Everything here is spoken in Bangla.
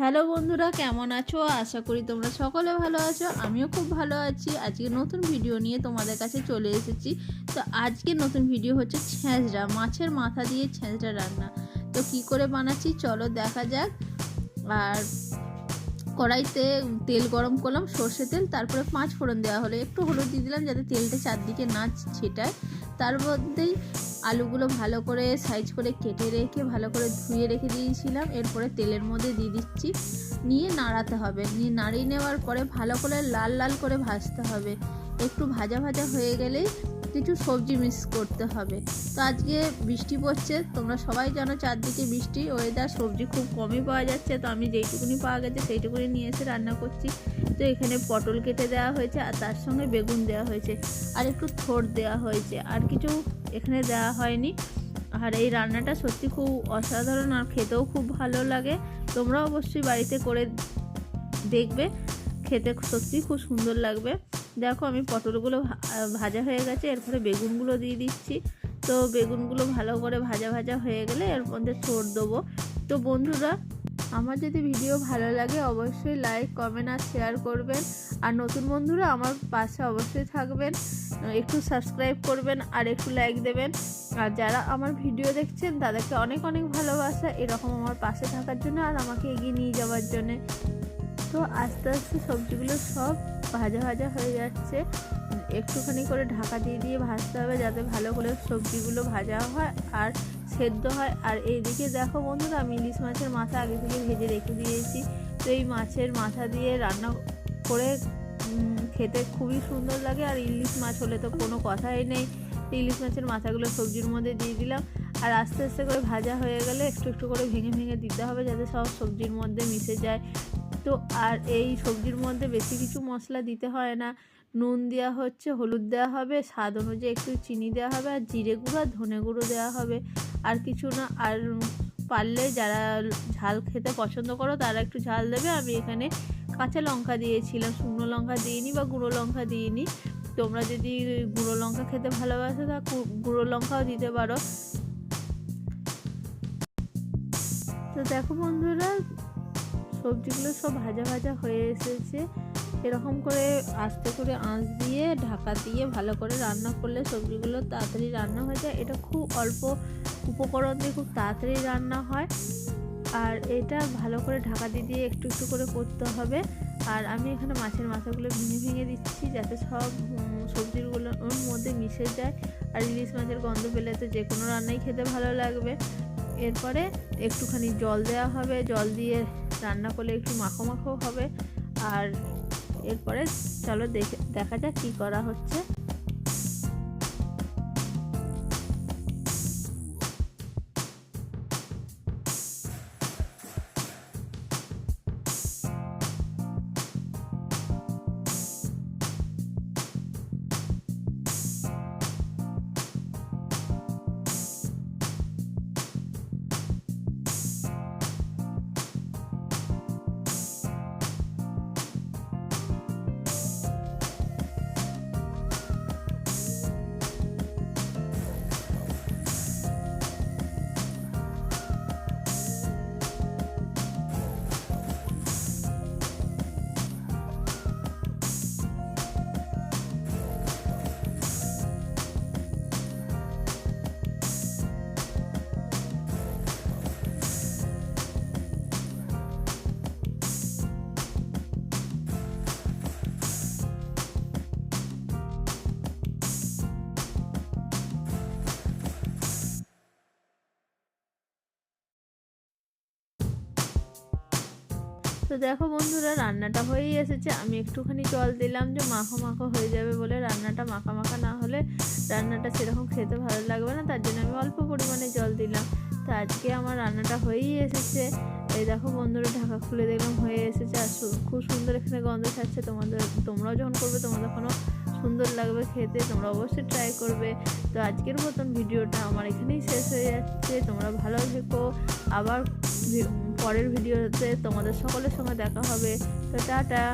হ্যালো বন্ধুরা, কেমন আছো? আশা করি তোমরা সকলে ভালো আছো, আমিও খুব ভালো আছি। আজকে নতুন ভিডিও নিয়ে তোমাদের কাছে চলে এসেছি। তো আজকে নতুন ভিডিও হচ্ছে ছেঁচড়া, মাছের মাথা দিয়ে ছেঁচড়া রান্না। তো কি করে বানাচ্ছি? চলো দেখা যাক। আর কড়াইতে তেল গরম করলাম, সর্ষে তেল, তারপরে পাঁচ ফোড়ন দেওয়া হলো। একটু হলুদ দিয়ে দিলাম যাতে তেলটা চারদিকে না ছেটায়। তার মধ্যেই আলুগুলো ভালো করে সাইজ করে কেটে রেখে, ভালো করে ধুয়ে রেখে দিয়েছিলাম। এরপরে তেলের মধ্যে দিয়ে দিচ্ছি। নিয়ে নাড়াতে হবে। নিয়ে নাড়িয়ে নেওয়ার পরে ভালো করে লাল লাল করে ভাজতে হবে। একটু ভাজা ভাজা হয়ে গেলেই কিছু সবজি মিক্স করতে হবে। তো আজকে বৃষ্টি পড়ছে, তোমরা সবাই জানো চারদিকে বৃষ্টি ওয়েদার সবজি খুব কমই পাওয়া যাচ্ছে, তো আমি যেইটুকুনি পাওয়া গেছে সেইটুকুনি নিয়ে এসে রান্না করছি। তো এখানে পটল কেটে দেওয়া হয়েছে আর তার সঙ্গে বেগুন দেওয়া হয়েছে আর একটু থোড় দেওয়া হয়েছে আর কিছু এখানে দেওয়া হয়নি। আর এই রান্নাটা সত্যি খুব অসাধারণ আর খেতেও খুব ভালো লাগে। তোমরা অবশ্যই বাড়িতে করে দেখবে, খেতে সত্যি খুব সুন্দর লাগবে। দেখো আমি পটলগুলো ভাজা হয়ে গেছে, এরপরে বেগুনগুলো দিয়ে দিচ্ছি। তো বেগুনগুলো ভালো করে ভাজা ভাজা হয়ে গেলে এর মধ্যে থোড় দেবো। তো বন্ধুরা, আমার যদি ভিডিও ভালো লাগে অবশ্যই লাইক, কমেন্ট আর শেয়ার করবেন। আর নতুন বন্ধুরা আমার পাশে অবশ্যই থাকবেন। একটু সাবস্ক্রাইব করবেন আর একটু লাইক দেবেন। আর যারা আমার ভিডিও দেখছেন, তাদেরকে অনেক অনেক ভালোবাসা এরকম আমার পাশে থাকার জন্য আর আমাকে এগিয়ে নিয়ে যাওয়ার জন্যে। তো আস্তে আস্তে সবজিগুলো সব ভাজা ভাজা হয়ে যাচ্ছে। একটুখানি করে ঢাকা দিয়ে দিয়ে ভাজতে হবে যাতে ভালো করে সবজিগুলো ভাজা হয় আর সেদ্ধ হয়। আর এইদিকে দেখো বন্ধুরা, আমি ইলিশ মাছের মাথা আগে থেকে ভেজে রেখে দিয়েছি। তো এই মাছের মাথা দিয়ে রান্না করে খেতে খুবই সুন্দর লাগে। আর ইলিশ মাছ হলে তো কোনো কথাই নেই। ইলিশ মাছের মাথাগুলো সবজির মধ্যে দিয়ে দিলাম। আর আস্তে আস্তে করে ভাজা হয়ে গেলে একটু একটু করে ভেঙে ভেঙে দিতে হবে যাতে সব সবজির মধ্যে মিশে যায়। তো আর এই সবজির মধ্যে বেশি কিছু মশলা দিতে হয় না। নুন দেওয়া হচ্ছে, হলুদ দেওয়া হবে, স্বাদ অনুযায়ী একটু চিনি দেওয়া হবে, আর জিরে গুঁড়ো আর ধনে গুঁড়ো দেওয়া হবে। আর কিছু না, আর পারলে যারা ঝাল খেতে পছন্দ করো, তারা একটু ঝাল দেবে। আমি এখানে কাঁচা লঙ্কা দিয়েছিলাম, শুকনো লঙ্কা দিইনি বা গুঁড়ো লঙ্কা দিইনি। তোমরা যদি গুঁড়ো লঙ্কা খেতে ভালোবাসো, তা গুঁড়ো লঙ্কাও দিতে পারো। তো দেখো বন্ধুরা সবজিগুলো সব ভাজা ভাজা হয়ে এসেছে। এরকম করে আস্তে করে আঁচ দিয়ে, ঢাকা দিয়ে ভালো করে রান্না করলে সবজিগুলো তাড়াতাড়ি রান্না হয়ে যায়। এটা খুব অল্প উপকরণ দিয়ে খুব তাড়াতাড়ি রান্না হয়। আর এটা ভালো করে ঢাকা দিয়ে দিয়ে একটু একটু করে করতে হবে। আর আমি এখানে মাছের মাথাগুলো ভেঙে ভেঙে দিচ্ছি যাতে সব সবজিগুলো ওর মধ্যে মিশে যায়। আর ইলিশ মাছের গন্ধ পেলে তো যে কোনো রান্নাই খেতে ভালো লাগবে। এরপরে একটুখানি জল দেওয়া হবে। জল দিয়ে রান্না করলে একটু মাখো মাখো হবে। আর এরপরে চলো দেখে দেখা যাক কী করা হচ্ছে। তো দেখো বন্ধুরা, রান্নাটা হয়েই এসেছে। আমি একটুখানি জল দিলাম যে মাখো মাখো হয়ে যাবে বলে রান্নাটা মাখা মাখা না হলে রান্নাটা সেরকম খেতে ভালো লাগবে না। তার জন্য আমি অল্প পরিমাণে জল দিলাম। তো আজকে আমার রান্নাটা হয়েই এসেছে। এই দেখো বন্ধুরা, ঢাকা খুলে দেখলাম হয়ে এসেছে। আর খুব সুন্দর এখানে গন্ধ ছাড়ছে। তোমাদের তোমরাও যখন করবে, তোমাদের কোনো সুন্দর লাগবে খেতে, তোমরা অবশ্যই ট্রাই করবে। তো আজকের মতন ভিডিওটা আমার এখানেই শেষ হয়ে যাচ্ছে। তোমরা ভালো থেকো। আবার পরের ভিডিওতে তোমাদের সকলের সঙ্গে দেখা হবে। তো টাটা।